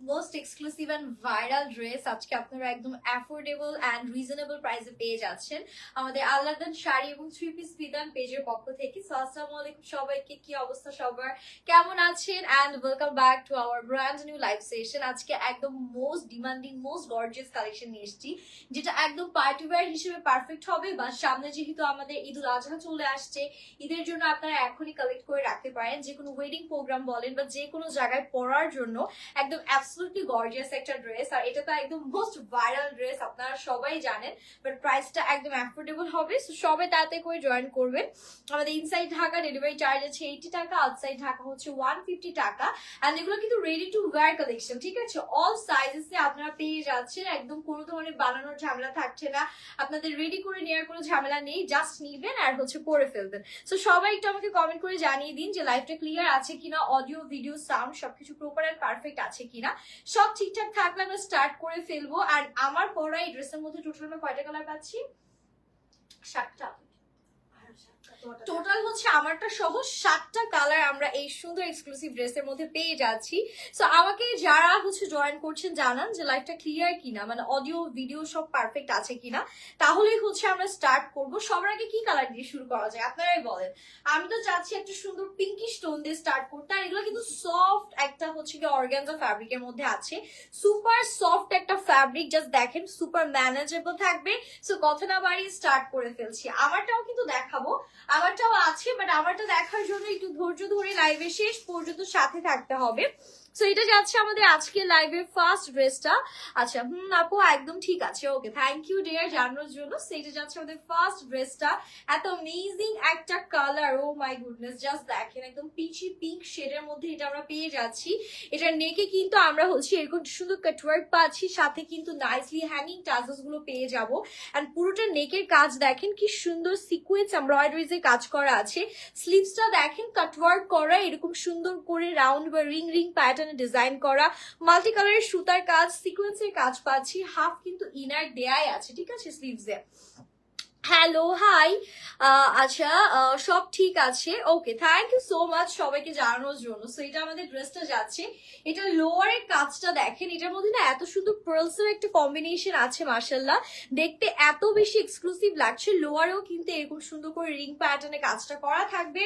Most exclusive and viral dress আজকে আপনারা একদম অ্যাফোর্ডেবল অ্যান্ড রিজনেবল প্রাইসে পেয়ে যাচ্ছেন। আমাদের আল্লাদান শাড়ি এবং থ্রি পিস বিধান পেজের পক্ষ থেকে। সো আসসালামু আলাইকুম সবাইকে, কি অবস্থা সবার? কেমন আছেন? And welcome back to our brand new live session আজকে একদম most demanding most gorgeous collection নিয়ে এসেছি, যেটা একদম পার্টি ওয়্যার হিসেবে পারফেক্ট হবে, বা সামনে যেহেতু আমাদের ঈদ উল আজহা চলে আসছে, ঈদের জন্য আপনারা এখনই কালেক্ট করে রাখতে পারেন। যে কোনো ওয়েডিং প্রোগ্রাম বলেন বা যে কোনো জায়গায় পরার জন্য একদম অ্যাবসলুটলি গর্জিয়াস একটা ড্রেস আর এটা তো একদম মোস্ট ভাইরাল ড্রেস আপনারা সবাই জানেন বাট প্রাইসটা একদম অ্যাফোর্ডেবল হবে সো সবাই তাতে করে জয়েন করবেন। আমাদের ইনসাইড ঢাকা ডেলিভারি চার্জ আছে এইটি টাকা আউটসাইড ঢাকা হচ্ছে ওয়ান ফিফটি টাকা অ্যান্ড এগুলো কিন্তু রেডি টু ওয়্যার কালেকশন ঠিক আছে? অল সাইজেসে আপনারা পেয়ে যাচ্ছেন, একদম কোনো ধরনের বানানোর ঝামেলা থাকছে না, আপনাদের রেডি করে নেওয়ার কোনো ঝামেলা নেই জাস্ট নিবেন আর হচ্ছে পরে ফেলবেন। সো সবাই একটু আমাকে কমেন্ট করে জানিয়ে দিন যে লাইফটা ক্লিয়ার আছে কিনা অডিও ভিডিও সাউন্ড সবকিছু প্রপার অ্যান্ড পারফেক্ট আছে কিনা। সব ঠিকঠাক থাকলে আমরা স্টার্ট করে ফেলব। আর আমার পড়া এই ড্রেসের মধ্যে টোটাল আমরা কয়টা কালার পাচ্ছি? সাতটা। টোটাল হচ্ছে আমারটা সহ সাতটা কালার আমরা এই সুন্দর এক্সক্লুসিভ ড্রেসের মধ্যে পেয়ে যাচ্ছি। সো আমাকে যারা হচ্ছে জয়েন করছেন জানান যে লাইফটা ক্লিয়ার কিনা মানে অডিও ভিডিও সব পারফেক্ট আছে কিনা, তাহলেই হচ্ছে আমরা স্টার্ট করব। সবার আগে কি কালার দিয়ে শুরু করা যায়? আপনারাই বলেন। আমি তো চাচ্ছি একটা সুন্দর পিঙ্কি স্টোন দিয়ে স্টার্ট করতে। আর এগুলো কিন্তু সফট একটা হচ্ছে কি অর্গানজা ফ্যাব্রিকের মধ্যে আছে। সুপার সফট একটা ফ্যাব্রিক জাস্ট দেখেন সুপার ম্যানেজেবল থাকবে। সো কথা না বাড়িয়ে স্টার্ট করে ফেলছি। আমারটাও কিন্তু দেখাবো। আমারটাও আছে বাট আমারটা দেখার জন্য একটু ধৈর্য ধরে লাইভে শেষ পর্যন্ত সাথে থাকতে হবে। সো এটা যাচ্ছে আমাদের আজকে লাইভের ফার্স্ট ড্রেসটা আচ্ছা হুম, আপু, একদম ঠিক আছে ওকে থ্যাংক ইউ ডিয়ার জানানোর জন্য। সো যাচ্ছে আমাদের ফার্স্ট ড্রেসটা এত অ্যামেজিং একটা colour oh my goodness just দেখেন, একদম পিচি পিঙ্ক শেডের মধ্যে এটা আমরা পেয়ে যাচ্ছি। এটার নেকে কিন্তু আমরা হচ্ছে এরকম সুন্দর কাটওয়ার্ক পাচ্ছি, সাথে কিন্তু নাইসলি হ্যাঙ্গিং টাজেসগুলো পেয়ে যাব। এন্ড পুরোটা নেকের কাজ দেখেন, কি সুন্দর সিকুয়েন্স এমব্রয়ডারিজ এর কাজ করা আছে। স্লিভসটা দেখেন কাটওয়ার্ক করা, এরকম সুন্দর করে রাউন্ড বা রিং রিং প্যাটার্নে ডিজাইন করা মাল্টি কালারের সুতার কাজ সিকোয়েন্সের কাজ পাচ্ছি হাফ কিন্তু ইনার দেয়াই আছে, ঠিক আছে স্লিভসে হ্যালো হাই আচ্ছা সব ঠিক আছে? Okay thank you so much সবাইকে জানানোর জন্য। সো এটা আমাদের ড্রেসটা যাচ্ছে। এটা লোয়ারের কাজটা দেখেন, এটার মধ্যে না এত সুন্দর এর একটা কম্বিনেশন আছে মার্শাল্লাহ দেখতে এত বেশি এক্সক্লুসিভ লাগছে। লোয়ারেও কিন্তু এরকম সুন্দর করে রিং প্যাটার্নে কাজটা করা থাকবে।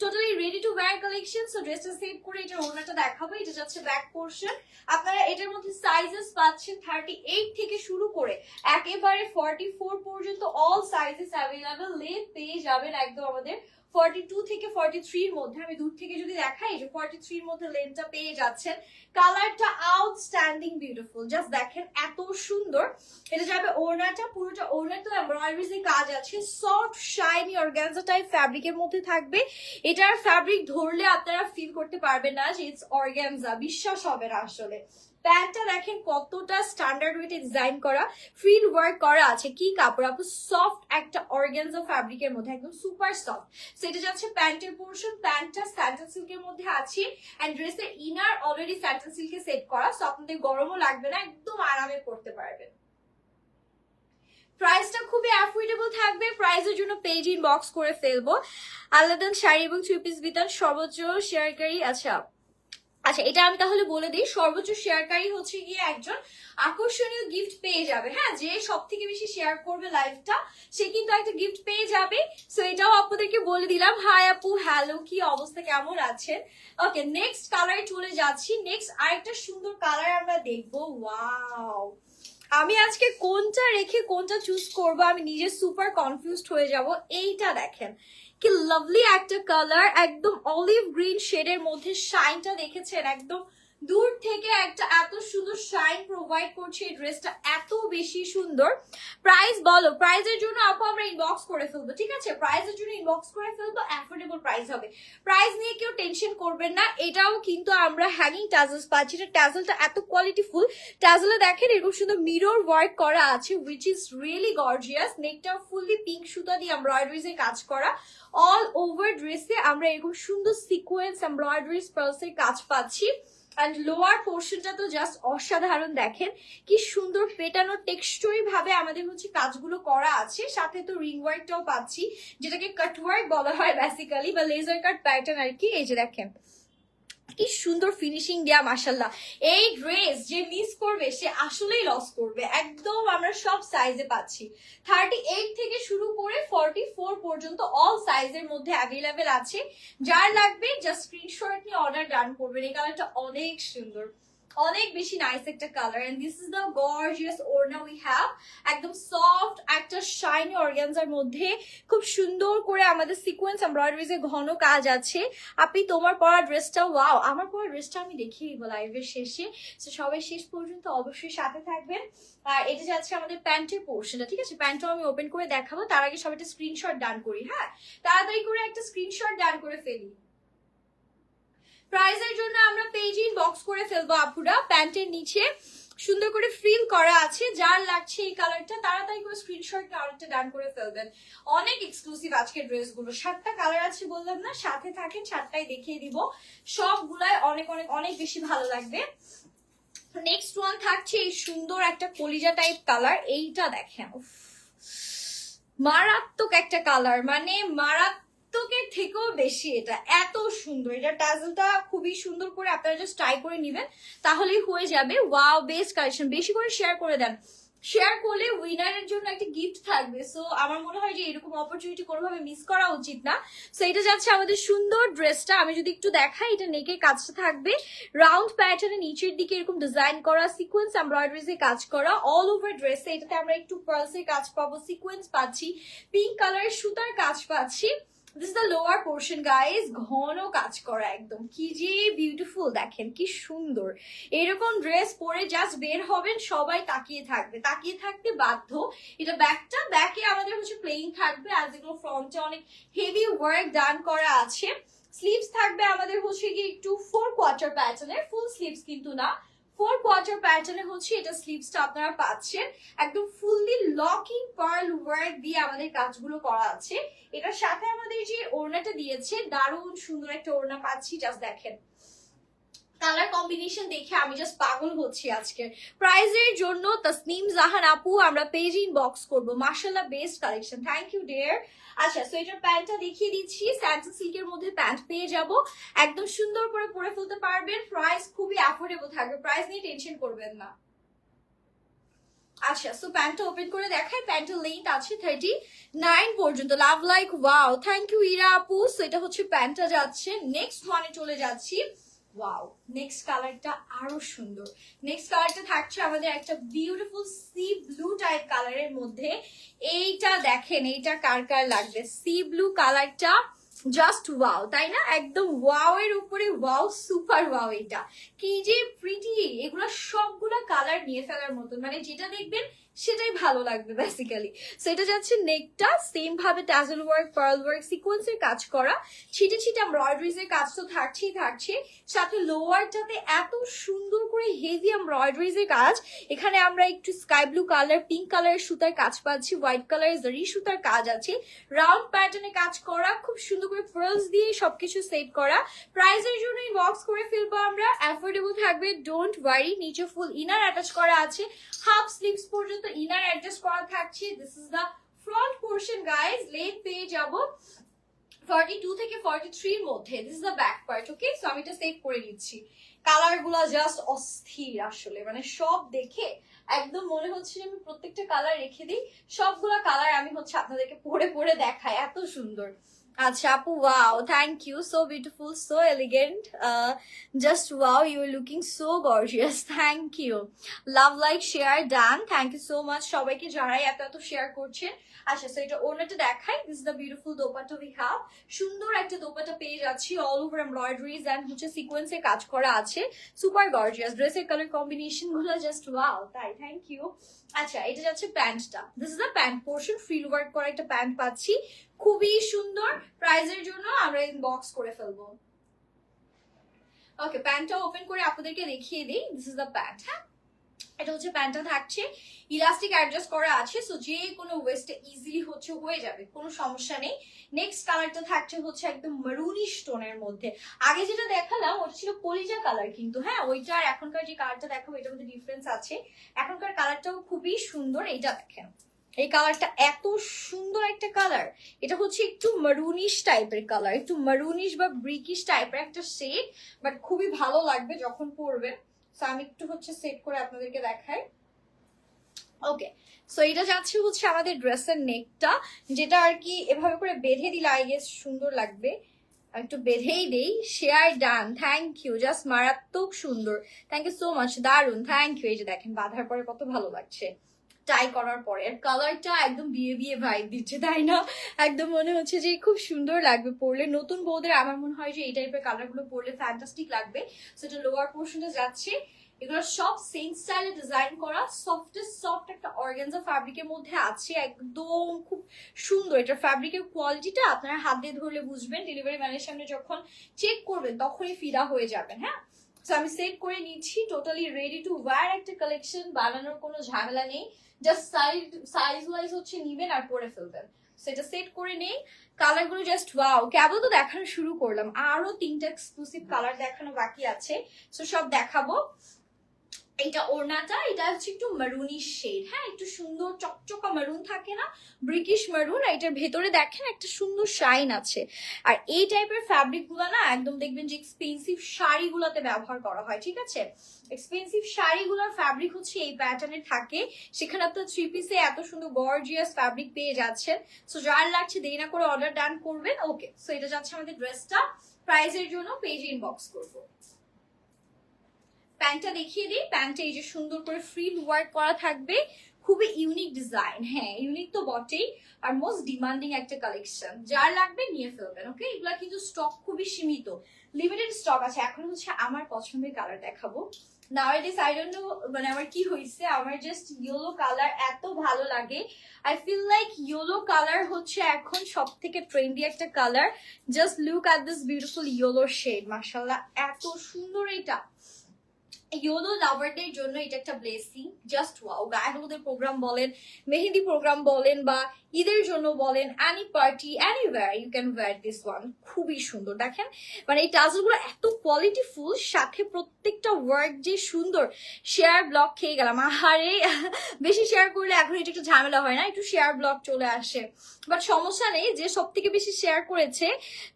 Totally ready to wear collection so ড্রেসটা সেভ করে এটা ওনাটা দেখাবো। এটা যাচ্ছে ব্যাক পোর্শন আপনারা এটার মধ্যে সাইজেস পাচ্ছেন থার্টি এইট থেকে শুরু করে একেবারে ফর্টি ফোর পর্যন্ত অল সাইজেস অ্যাভেলেবেল লেন্থ পেয়ে যাবেন একদম আমাদের ফর্টি টু থেকে ফর্টি থ্রির মধ্যে। আমি দূর থেকে যদি দেখাই যে ফর্টি থ্রির মধ্যে লেন্থটা পেয়ে যাচ্ছেন কালারটা আউটস্ট্যান্ডিং বিউটিফুল জাস্ট দেখেন এত সুন্দর। এটা যাবে ওড়নাটা, পুরোটা ওড়না তো এমব্রয়ডারিজ কাজ আছে সফট শাইনি অর্গানজা টাইপ ফ্যাব্রিকের মধ্যে থাকবে। এটার ফ্যাব্রিক ধরলে আপনারা ফিল করতে পারবেন না যে ইটস অর্গানজা বিশ্বাস হবে না আসলে। প্যান্টটা দেখেন কতটা স্ট্যান্ডার্ড ওয়েটে ডিজাইন করা ফিল ওয়ার্ক করা আছে। কি কাপড়? আপু সফট একটা অর্গানজা ফ্যাব্রিকের মধ্যে, একদম সুপার সফট সেটা যাচ্ছে প্যান্টের পোর্শন প্যান্টটা স্যান্টেল সিল্কের মধ্যে আছে। অ্যান্ড ড্রেসের ইনার অলরেডি স্যান্টেল সিল্কে সেট করা। সো আপনাদের গরমও লাগবে না, একদম আরামে করতে পারবেন। প্রাইসটা খুবই অ্যাফোর্ডেবল থাকবে। প্রাইসের জন্য পেজ ইনবক্স করে ফেলব। আলাদান শাড়ি এবং থ্রি পিস বিতান সর্বোচ্চ শেয়ারকারী আচ্ছা আচ্ছা এটা আমি তাহলে বলে দিই, সর্বোচ্চ শেয়ারকারী হচ্ছে গিয়ে একজন আকর্ষণীয় গিফট পেয়ে যাবে হ্যাঁ? যে সব থেকে বেশি শেয়ার করবে লাইভটা সে কিন্তু একটা গিফট পেয়ে যাবে। সো এটাও আপনাদেরকে বলে দিলাম। হাই আপু হ্যালো কি অবস্থা? কেমন আছেন? ওকে নেক্সট কালারে চলে যাচ্ছি। নেক্সট আরেকটা সুন্দর কালার আমরা দেখব। ওয়াও আমি আজকে কোনটা রেখে কোনটা চুজ করব? আমি নিজে সুপার কনফিউজড হয়ে যাব। এইটা দেখেন। কি লাভলি একটা কালার একদম অলিভ গ্রিন শেডের মধ্যে শাইনটা দেখেছেন? একদম দূর থেকে একটা এত সুন্দর শাইন প্রোভাইড করছে, এই ড্রেসটা এত বেশি সুন্দর। প্রাইস বলো প্রাইসের জন্য আপু আমরা ইনবক্স করে ফেলব, ঠিক আছে? প্রাইসের জন্য ইনবক্স করে ফেলব অ্যাফোর্ডেবল প্রাইস হবে। প্রাইস নিয়ে কেউ টেনশন করবেন না, এটাও কিন্তু আমরা হ্যাঙ্গিং টাজেলস পাচ্ছি। এটা টাজেলটা এত কোয়ালিটি ফুল টাজেলে দেখেন এরকম সুন্দর মিরর ওয়ার্ক করা আছে উইচ ইজ রিয়েলি গর্জিয়াস নেকটা ফুললি পিঙ্ক সুতা দিয়ে এমব্রয়ডারিজ এর কাজ করা। অল ওভার ড্রেসে আমরা এরকম সুন্দর সিকোয়েন্স এমব্রয়ডারিজ পার্সের কাজ পাচ্ছি। অ্যান্ড লোয়ার পোর্শনটা তো জাস্ট অসাধারণ দেখেন। কি সুন্দর পেটানো টেক্সচারি ভাবে আমাদের হচ্ছে কাজগুলো করা আছে। সাথে তো রিং ওয়ার্কটাও পাচ্ছি, যেটাকে কাট ওয়ার্ক বলা হয় বেসিক্যালি বা লেজার কাট প্যাটার্ন আর কি। এই যে দেখেন। কি সুন্দর ফিনিশিং দেয়া মাসাল্লাহ এই ড্রেস যে মিস করবে, সে আসলেই লস করবে। একদম আমরা সব সাইজে পাচ্ছি। থার্টি এইট থেকে শুরু করে ফর্টি ফোর পর্যন্ত অল সাইজের মধ্যে অ্যাভেলেবেল আছে। যার লাগবে জাস্ট স্ক্রিনশট নিয়ে অর্ডার ডান করবেন। এই কালারটা অনেক সুন্দর। অনেক বেশি নাইস একটা colour and this is the gorgeous ওড়না উই হ্যাভ একদম সফট একটা শাইনি অর্গানজার মধ্যে খুব সুন্দর করে আমাদের সিকোয়েন্স এমব্রয়ডারিজ ঘন কাজ আছে। আপনি তোমার পরা ড্রেসটা ওয়াও আমার পরা ড্রেসটা আমি দেখিয়ে দিব লাইভের শেষে। তো সবাই শেষ পর্যন্ত অবশ্যই সাথে থাকবেন। আর এটা যাচ্ছে আমাদের প্যান্টের পোর্শনটা ঠিক আছে? প্যান্টটাও আমি ওপেন করে দেখাবো। তার আগে সবাই একটা স্ক্রিনশট ডান করি হ্যাঁ? তাড়াতাড়ি করে একটা স্ক্রিনশট ডান করে ফেলি। প্রাইজের জন্য আমরা পেজে বক্স করে ফেলব আপুরা। প্যান্টের নিচে সুন্দর করে ফ্রিল করা আছে। যার লাগছে এই কালারটা তাড়াতাড়ি করে স্ক্রিনশট কালারটা ডান করে ফেলবেন। অনেক এক্সক্লুসিভ আজকের ড্রেসগুলো সাতটা কালার আছে বললাম না, সাথে থাকেন, সাতটাই দেখিয়ে দিব। সবগুলাই অনেক অনেক অনেক বেশি ভালো লাগবে। নেক্সট ওয়ান থাকছে এই সুন্দর একটা কলিজা টাইপ কালার এইটা দেখেন মারাত্মক একটা কালার মানে মারাত্মকের থেকেও বেশি এটা, এত সুন্দর। এটা টাজলটা খুবই সুন্দর করে আপনারা জাস্ট ট্রাই করে নেবেন, তাহলেই হয়ে যাবে। ওয়াও বেস্ট কালেকশন বেশি করে শেয়ার করে দেন। শেয়ার করলে উইনারের জন্য একটা গিফট থাকবে। সো আমার মনে হয় যে এরকম অপরচুনিটি কোনোভাবে মিস করা উচিত না। সো এটা যাচ্ছে আমাদের সুন্দর ড্রেসটা আমি যদি একটু দেখাই, এটা নেকের কাজটা থাকবে। রাউন্ড প্যাটার্নে নিচের দিকে এরকম ডিজাইন করা সিকোয়েন্স এমব্রয়ডারিজ কাজ করা। অল ওভার ড্রেসে এটাতে আমরা একটু পার্লসের কাজ পাবো। সিকোয়েন্স পাচ্ছি। পিঙ্ক কালারের সুতার কাজ পাচ্ছি। This the lower portion guys ঘন কাজ করা একদম। কি যে বিউটিফুল দেখেন, কি সুন্দর। এরকম ড্রেস পরে জাস্ট বের হবেন, সবাই তাকিয়ে থাকবে। তাকিয়ে থাকতে বাধ্য। এটা ব্যাকটা ব্যাকে আমাদের হচ্ছে প্লেইন থাকবে। আর যেগুলো ফ্রন্টে অনেক হেভি ওয়ার্ক ডান করা আছে। স্লিভস থাকবে আমাদের হচ্ছে গিয়ে একটু ফোর কোয়ার্টার প্যাটার্নের ফুল স্লিভস কিন্তু না। ফোর কোয়ার্টার প্যাটার্নে হচ্ছে এটা স্লিভসটা আপনারা পাচ্ছেন। একদম ফুললি লকিং পার্ল ওয়ার্ক দিয়ে আমাদের কাজগুলো করা আছে। এটার সাথে আমাদের যে ওড়নাটা দিয়েছে, দারুণ সুন্দর একটা ওড়না পাচ্ছি জাস্ট দেখেন। কালার কম্বিনেশন দেখে আমি জাস্ট পাগল হচ্ছি আজকে। প্রাইজের জন্য তসনিম, জাহান আপু, আমরা পেজ ইন বক্স করব। মার্শাল্লাহ best collection thank you dear আচ্ছা সো এটার প্যান্টটা দেখিয়ে দিচ্ছি। স্যান্টা সিল্কের মধ্যে প্যান্ট পেয়ে যাব। একদম সুন্দর করে পরে ফেলতে পারবেন। প্রাইস খুবই অ্যাফোর্ডেবল থাকবে। প্রাইস নিয়ে টেনশন করবেন না। আচ্ছা সো প্যান্টটা ওপেন করে দেখাই। প্যান্টের লেন্থ আছে থার্টি নাইন পর্যন্ত। Love like wow thank you Ira আপু। সো এটা হচ্ছে প্যান্টটা যাচ্ছে। নেক্সট ওয়ানে চলে যাচ্ছি। ওয়াও নেক্সট কালারটা আরও সুন্দর। নেক্সট কালারটা থাকছে আমাদের একটা বিউটিফুল সি ব্লু টাইপ কালারের মধ্যে। এইটা দেখেন, এইটা কার কার লাগবে? সি ব্লু কালারটা জাস্ট ওয়াও তাই না? একদম ওয়াও এর উপরে ওয়াও সুপার ওয়াও এটা কি যে প্রিটি এগুলো সবগুলা কালার নিয়ে ফেলার মতন। মানে যেটা দেখবেন সেটাই ভালো লাগবে বেসিক্যালি সেটা যাচ্ছে নেকটা সেম ভাবে ট্যাজেল ওয়ার্ক পার্ল ওয়ার্ক সিকোয়েন্সের কাজ করা। ছিটে ছিটে এমব্রয়ডারিজ এর কাজ তো থাকছেই, থাকছে। সাথে লোয়ারটাতে এত সুন্দর করে হেভি এমব্রয়ডারিজ এর কাজ। এখানে আমরা একটু স্কাই ব্লু কালার পিঙ্ক কালারের সুতার কাজ পাচ্ছি হোয়াইট কালারের জারি সুতার কাজ আছে। রাউন্ড প্যাটার্নে কাজ করা, খুব সুন্দর করে ফ্রেলস দিয়ে সবকিছু সেট করা। প্রাইজের জন্য বক্স করে ফেলব আমরা। অ্যাফোর্ডেবল থাকবে ডোন্ট ওয়ারি নিচে ফুল ইনার অ্যাটাচ করা আছে। হাফ স্লিভস পর্যন্ত ইনার অ্যাডজাস্ট করা থাকছে। This is the front portion guys length পেয়ে যাব ফর্টি টু থেকে ফর্টি থ্রির মধ্যে। This is the back part okay so আমি এটা সেভ করে নিচ্ছি। কালারগুলা জাস্ট অস্থির আসলে। মানে সব দেখে একদম মনে হচ্ছে যে আমি প্রত্যেকটা কালার রেখে দিই। সবগুলা কালার আমি হচ্ছে আপনাদেরকে পরে পরে দেখাই। এত সুন্দর। আচ্ছা আপু wow thank you so beautiful so elegant just wow you are looking so gorgeous thank you love like share done thank you so much সবাইকে যারাই এত এত শেয়ার করছেন আচ্ছা সো এটা ওনাটা দেখাই this the beautiful dupatta we have সুন্দর একটা দোপাটা পেয়ে যাচ্ছি অল ওভার এমব্রয়ডারিজ অ্যান্ড হচ্ছে সিকোয়েন্সে কাজ করা আছে। সুপার গর্জিয়াস ড্রেসের কালার কম্বিনেশনগুলো জাস্ট ওয়াও তাই থ্যাংক ইউ আচ্ছা এটা যাচ্ছে প্যান্টটা। This is the pant portion frill work করা একটা প্যান্ট পাচ্ছি। খুবই সুন্দর প্রাইজের জন্য আমরা বক্স করে ফেলব। ওকে প্যান্টটা ওপেন করে আপনাদেরকে দেখিয়ে দিই। দিস ইজ দ্য প্যান্ট হ্যাঁ? এটা হচ্ছে প্যান্টটা থাকছে। ইলাস্টিক অ্যাডজাস্ট করা আছে সো যে কোনো ওয়েস্টে ইজিলি হচ্ছে, হয়ে যাবে, কোনো সমস্যা নেই। নেক্সট কালারটা থাকছে হচ্ছে একদম মারুনিশ টোনের মধ্যে। আগে যেটা দেখালাম, ওটা ছিল কলিজা কালার কিন্তু হ্যাঁ? ওইটা আর এখনকার যে কালারটা দেখাবো, এটার মধ্যে ডিফারেন্স আছে। এখনকার কালারটাও খুবই সুন্দর, এইটা দেখেন। এই কালারটা এত সুন্দর একটা কালার এটা হচ্ছে একটু মারুনিশ টাইপের কালার একটু মারুনিশ বা ব্রিকিশ টাইপের একটা শেড বাট খুবই ভালো লাগবে যখন পরবেন। সো আমি একটু হচ্ছে সেট করে আপনাদেরকে দেখাই। ওকে সো এটা যাচ্ছে হচ্ছে আমাদের ড্রেসের নেকটা যেটা আর কি এভাবে করে বেঁধে দিলে আই গেস সুন্দর লাগবে। একটু বেঁধেই দেই। Share done thank you just মারাত্মক সুন্দর। থ্যাংক ইউ সো মাচ দারুণ থ্যাংক ইউ এই যে দেখেন, বাঁধার পরে কত ভালো লাগছে। টাই করার পরে আর কালারটা একদম বিয়ে বিয়ে ভাইব দিচ্ছে, তাই না? একদম মনে হচ্ছে যে খুব সুন্দর লাগবে পরলে। নতুন বউদের আমার মনে হয় যে এই টাইপের কালারগুলো পরলে ফ্যান্টাস্টিক লাগবে। সেটা লোয়ার পোর্শনটা যাচ্ছে। এগুলো সব সেম স্টাইলে ডিজাইন করা সফটেস্ট সফট একটা অর্গানজা ফ্যাব্রিকের মধ্যে আছে। একদম খুব সুন্দর। এটা ফ্যাব্রিকের কোয়ালিটিটা আপনারা হাত দিয়ে ধরলে বুঝবেন। ডেলিভারি ম্যানের সামনে যখন চেক করবেন, তখনই ফিদা হয়ে যাবেন হ্যাঁ? তো আমি সেট করে নিচ্ছি। টোটালি রেডি টু ওয়্যার একটা কালেকশন বানানোর কোনো ঝামেলা নেই। জাস্ট সাইজ সাইজ ওয়াইজ হচ্ছে নিবেন আর পরে ফেলবেন। সেটা সেট করে নেই। কালারগুলো জাস্ট ওয়াও কেবল তো দেখানো শুরু করলাম। আরও তিনটা এক্সক্লুসিভ কালার দেখানো বাকি আছে। সো সব দেখাবো। এটা ওড়নাটা, এটা হচ্ছে একটু মারুনিশ শেড হ্যাঁ একটু সুন্দর চকচকা মারুন থাকে না ব্রিটিশ মারুন আর এটার ভেতরে দেখেন একটা সুন্দর শাইন আছে। আর এই টাইপের ফ্যাব্রিকগুলো না, একদম দেখবেন যে এক্সপেন্সিভ শাড়িগুলোতে ব্যবহার করা হয়, ঠিক আছে? এক্সপেন্সিভ শাড়িগুলোর ফ্যাব্রিক হচ্ছে এই প্যাটার্নের থাকে। সেখানে আপনার থ্রি পিসে এত সুন্দর গর্জিয়াস ফ্যাব্রিক পেয়ে যাচ্ছেন। সো যার লাগছে দেরি না করে অর্ডার ডান করবেন। ওকে সো এটা যাচ্ছে আমাদের ড্রেসটা প্রাইজের জন্য পেজ ইনবক্স করব। প্যান্টটা দেখিয়ে দিই। প্যান্টটা এই যে সুন্দর করে ফ্রি ওয়ার্ক করা থাকবে। খুবই ইউনিক ডিজাইন হ্যাঁ ইউনিক তো বটেই। আর মোস্ট ডিমান্ডিং একটা কালেকশন যার লাগবে নিয়ে ফেলবেন ওকে এগুলা কিন্তু স্টক খুবই সীমিত। লিমিটেড স্টক আছে। এখন হচ্ছে আমার পছন্দের কালার দেখাবো। নাওয়াইডিস আই ডোন্ট নো মানে আমার কি হয়েছে আমার জাস্ট ইয়েলো কালার এত ভালো লাগে। I feel like yellow colour হচ্ছে এখন সব থেকে ট্রেন্ডি একটা colour just look at this beautiful yellow shade মার্শাল্লাহ এত সুন্দর এটা। ইয়োলো লাভারদের জন্য এটা একটা ব্লেসিং জাস্ট ওয়াও গায়ে প্রোগ্রাম বলেন, মেহেন্দি প্রোগ্রাম বলেন বা ঈদের জন্য বলেন any party anywhere you can wear this one খুবই সুন্দর। দেখেন মানে এই টাজলগুলো এত কোয়ালিটিফুল সাথে প্রত্যেকটা ওয়ার্ক যে সুন্দর। শেয়ার ব্লক খেয়ে গেলাম। আহারে, বেশি শেয়ার করলে এখন এটা একটু ঝামেলা হয় না, একটু শেয়ার ব্লক চলে আসে। বাট সমস্যা নেই, যে সব থেকে বেশি শেয়ার করেছে,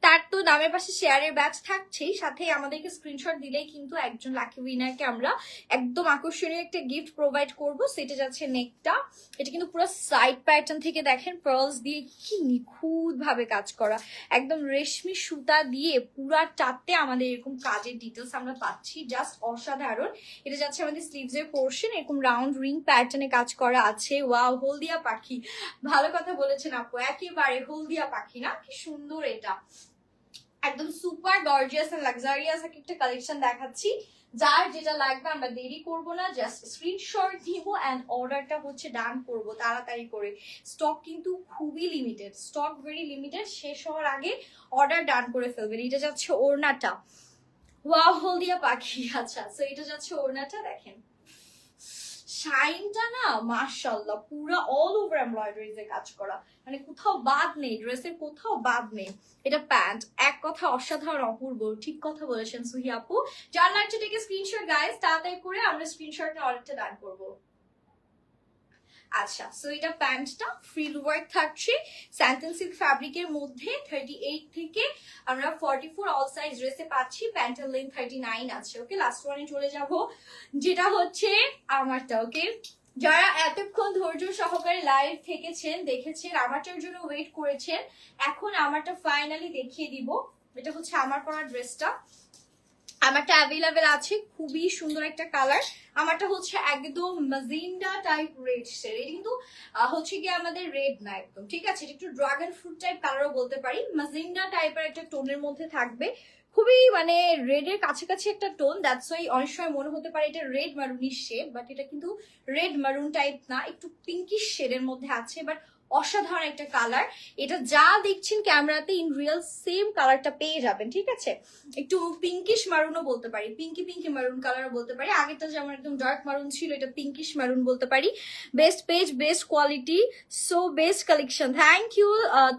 তার তো নামের পাশে শেয়ারের ব্যাচ থাকছেই সাথে আমাদেরকে স্ক্রিনশট দিলেই কিন্তু একজন লাকি উইনারকে আমরা একদম আকর্ষণীয় একটা গিফট প্রোভাইড করব। সেটা যাচ্ছে নেকটা এটা কিন্তু পুরো সাইড প্যাটার্ন থেকে দেখেন পার্লস দিয়ে কি নিখুঁত ভাবে কাজ করা। একদম রেশমি সুতা দিয়ে পুরা চারটে আমাদের এরকম কাজের ডিটেলস আমরা পাচ্ছি। জাস্ট অসাধারণ। এটা যাচ্ছে আমাদের স্লিভস এর পোর্শন এরকম রাউন্ড রিং প্যাটার্নে কাজ করা আছে। ওয়াও হলদিয়া পাখি। ভালো কথা বলেছেন আপু, একেবারে হলদিয়া পাখি না? কি সুন্দর এটা। একদম সুপার গর্জিয়াস এন্ড লাক্সারিয়াস একটা কালেকশন দেখাচ্ছি। যার যেটা লাগবে আমরা দেরি করব না জাস্ট স্ক্রিনশট দিব অ্যান্ড অর্ডারটা হচ্ছে ডান করব তাড়াতাড়ি করে। স্টক কিন্তু খুবই লিমিটেড স্টক ভেরি লিমিটেড শেষ হওয়ার আগে অর্ডার ডান করে ফেলবেন। এটা যাচ্ছে ওড়নাটা। ওয়া হলদিয়া পাখি আচ্ছা সো এটা যাচ্ছে ওড়নাটা, দেখেন। শাইনটা না মার্শাল্লাহ পুরো অল ওভার এমব্রয়ডারিজ এ কাজ করা। মানে কোথাও বাদ নেই ড্রেসের কোথাও বাদ নেই। এটা প্যান্ট। এক কথা অসাধারণ, অপূর্ব। ঠিক কথা বলেছেন সুহি আপু। যার লাগছে থেকে স্ক্রিনশট গাইজ তাড়াতাড়ি করে আমরা স্ক্রিনশটে অর্ডারটা দান করব। আচ্ছা সো এটা প্যান্টটা ফ্রি ওয়ার্ক থাকছে। স্যান্টেন সিল্ক ফ্যাব্রিকের মধ্যে থার্টি এইট থেকে আমরা ফর্টি ফোর অল সাইজ ড্রেসে পাচ্ছি। প্যান্টের লেন্থ থার্টি নাইন আছে ওকে লাস্ট ওয়ানে চলে যাব। যেটা হচ্ছে আমারটা ওকে যারা এতক্ষণ ধৈর্য সহকারে লাইভ থেকেছেন, দেখেছেন, আমারটার জন্য ওয়েট করেছেন, এখন আমারটা ফাইনালি দেখিয়ে দিব। এটা হচ্ছে আমার পরা ড্রেসটা আমারটা অ্যাভেলেবেল আছে, খুবই সুন্দর একটা কালার আমারটা হচ্ছে একদম মাজিন্ডা টাইপ রেড শেড এটা কিন্তু হচ্ছে কি আমাদের রেড না একদম, ঠিক আছে? এটা একটু ড্রাগন ফ্রুট টাইপ কালারও বলতে পারি। মাজিন্ডা টাইপের একটা টোনের মধ্যে থাকবে। খুবই মানে রেড এর কাছাকাছি একটা টোন দ্যাটস ওয়াই অনেক সময় মনে হতে পারে এটা রেড মারুনিশ শেড বাট এটা কিন্তু রেড মারুন টাইপ না, একটু পিঙ্কিশ শেডের মধ্যে আছে বাট অসাধারণ একটা কালার এটা যা দেখছেন ক্যামেরাতে ইন রিয়েল সেম কালারটা পেয়ে যাবেন, ঠিক আছে? একটু পিঙ্কিশ মারুনও বলতে পারি। পিঙ্কি পিঙ্কি মারুন কালারও বলতে পারি। আগেরটা যেমন একদম ডার্ক মারুন ছিল, এটা পিঙ্কিশ মারুন বলতে পারি। Best page best quality so best collection thank you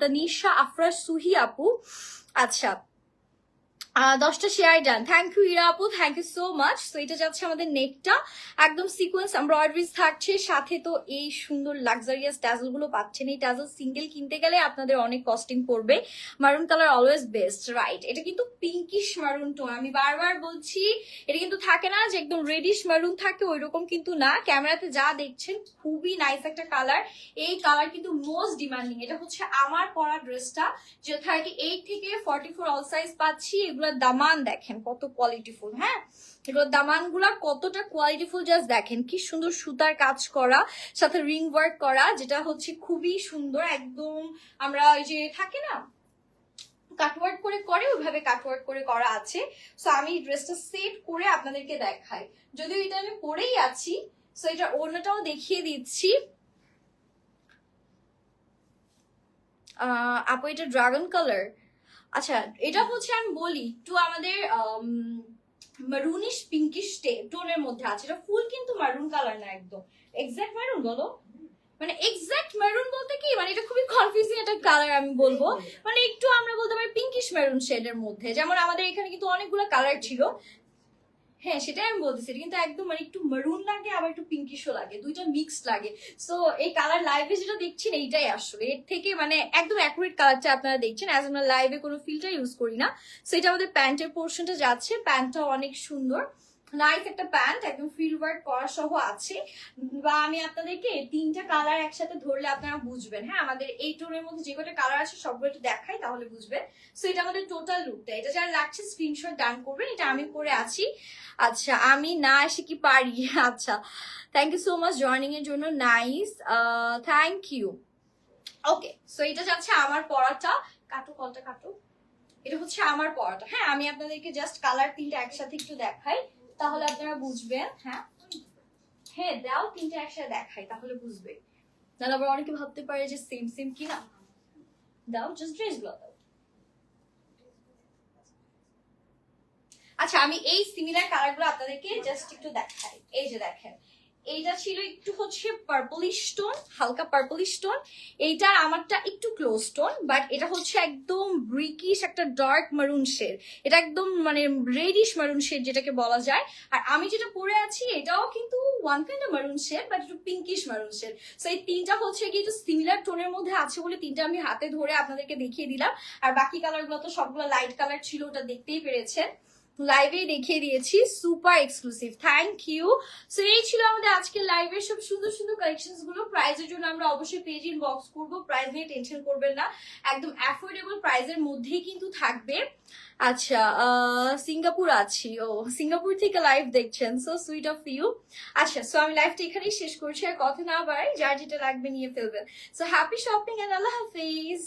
Tanisha Afra Suhi আপু। আচ্ছা দশটা share done thank you Ira আপু থ্যাংক ইউ সো মাচ তো এটা যাচ্ছে আমাদের নেকটা একদম সিকোয়েন্স এমব্রয়ডারিজ থাকছে। সাথে তো এই সুন্দর লাক্সারিয়াস ট্যাজলগুলো পাচ্ছেন। এই ট্যাজল সিঙ্গেল কিনতে গেলে আপনাদের অনেক কস্টিং পড়বে। মারুন কালার অলওয়েজ বেস্ট রাইট এটা কিন্তু পিঙ্কিশ মারুন টোন আমি বারবার বলছি, এটা কিন্তু থাকে না যে একদম রেডিশ মারুন থাকে ওই রকম কিন্তু না। ক্যামেরাতে যা দেখছেন, খুবই নাইস একটা কালার এই কালার কিন্তু মোস্ট ডিমান্ডিং এটা হচ্ছে আমার পরা ড্রেসটা যে থার্টি এইট থেকে ফর্টি ফোর অল সাইজ পাচ্ছি এগুলোর দামান দেখেন কত কোয়ালিটিফুল হ্যাঁ? এগুলোর দামানগুলা কতটা কোয়ালিটিফুল জাস্ট দেখেন, কি সুন্দর সুতার কাজ করা, সাথে রিং ওয়ার্ক করা, যেটা হচ্ছে খুবই সুন্দর, একদম আমরা ওই যে থাকে না? কাটওয়ার্ক করে করে ওইভাবে কাটওয়ার্ক করে করা আছে। সো আমি ড্রেসটা সেট করে আপনাদেরকে দেখাই। যদিও এটা আমি পরেই আছি সো এটা ওড়নাটাও দেখিয়ে দিচ্ছি। আপু, এটা ড্রাগন কালার আচ্ছা এটা হচ্ছে আমি বলি একটু আমাদের মারুনিশ পিঙ্কিশ টোনের মধ্যে আছে। এটা ফুল কিন্তু মারুন কালার না একদম। এক্সাক্ট মারুন বলো? মানে এক্সাক্ট মেরুন বলতে কি? মানে এটা খুবই কনফিউজিং একটা কালার আমি বলব। মানে একটু আমরা বলতে পারি পিঙ্কিশ মেরুন শেডের মধ্যে। যেমন আমাদের এখানে কিন্তু অনেকগুলো কালার ছিল। হ্যাঁ সেটাই আমি বলতেছি। কিন্তু একদম মানে একটু মারুন লাগে, আবার একটু পিঙ্কিশও লাগে। দুইটা মিক্স লাগে। সো এই কালার লাইভে যেটা দেখছেন, এইটাই আসলে। এর থেকে মানে একদম অ্যাকুরেট কালারটা আপনারা দেখছেন। অ্যাজ আমরা লাইভে কোনো ফিল্টার ইউজ করি না। সো এটা আমাদের প্যান্টের পোর্শনটা যাচ্ছে। প্যান্টটা অনেক সুন্দর। নাইস একটা প্যান্ট, একদম ফিল ওয়ার্ক করা সহ আছে। বা আমি আপনাদেরকে তিনটা কালার একসাথে ধরলে আপনারা বুঝবেন। হ্যাঁ আমাদের এই টোনের মধ্যে যে কটা কালার আছে সবগুলো একটু দেখাই তাহলে বুঝবেন। সো এটা আমাদের টোটাল লুকটা এটা যারা লাগছে স্ক্রিনশট ডান করবেন। এটা আমি পরে আছি। আচ্ছা আমি না এসে কি পারি? আচ্ছা thank you so much joining এর জন্য। Nice thank you okay so এটা যাচ্ছে আমার পড়াটা। কাটো কলটা কাটো এটা হচ্ছে আমার পড়াটা। হ্যাঁ আমি আপনাদেরকে জাস্ট কালার তিনটা একসাথে একটু দেখাই। তাহলে আপনারা বুঝবেন হ্যাঁ? হ্যাঁ দাও, তিনটা একসাথে দেখাই, তাহলে বুঝবে। তাহলে আবার অনেকে ভাবতে পারে যে সেম সেম কিনা দাও জাস্ট ড্রেসগুলো দাও। আচ্ছা আমি এই সিমিলার কালারগুলো আপনাদেরকে জাস্ট একটু দেখাই। এই যে দেখেন এইটা ছিল একটু হচ্ছে পার্পলিশ স্টোন হালকা পার্পলিশ স্টোন এইটা আমারটা একটু ক্লোজ স্টোন বাট এটা হচ্ছে একদম ব্রিকিশ একটা ডার্ক মারুন শেড এটা একদম মানে রেডিশ মারুন শেড যেটাকে বলা যায়। আর আমি যেটা পরে আছি, এটাও কিন্তু one kind maroon shade but একটু পিঙ্কিশ মারুন শেড সো এই তিনটা হচ্ছে কি একটু সিমিলার টোনের মধ্যে আছে বলে তিনটা আমি হাতে ধরে আপনাদেরকে দেখিয়ে দিলাম। আর বাকি কালারগুলো তো সবগুলো লাইট কালার ছিল, ওটা দেখতেই পেরেছেন। লাইভে দেখিয়ে দিয়েছি super exclusive thank you so এই ছিল আমাদের আজকে লাইভের সব সুন্দর সুন্দর কালেকশনসগুলো। প্রাইজের জন্য আমরা অবশ্যই পেজ ইনবক্স করব প্রাইজ নিয়ে টেনশন করবেন না। একদম অ্যাফোর্ডেবল প্রাইজের মধ্যেই কিন্তু থাকবে। আচ্ছা সিঙ্গাপুর আছি। ও, সিঙ্গাপুর থেকে লাইভ দেখছেন সো সুইট অফ ইউ আচ্ছা সো আমি লাইভটা এখানেই শেষ করছি, আর কথা না বাড়াই, যার যেটা লাগবে নিয়ে ফেলবেন। সো হ্যাপি শপিং এন্ড আল্লাহ হাফিজ।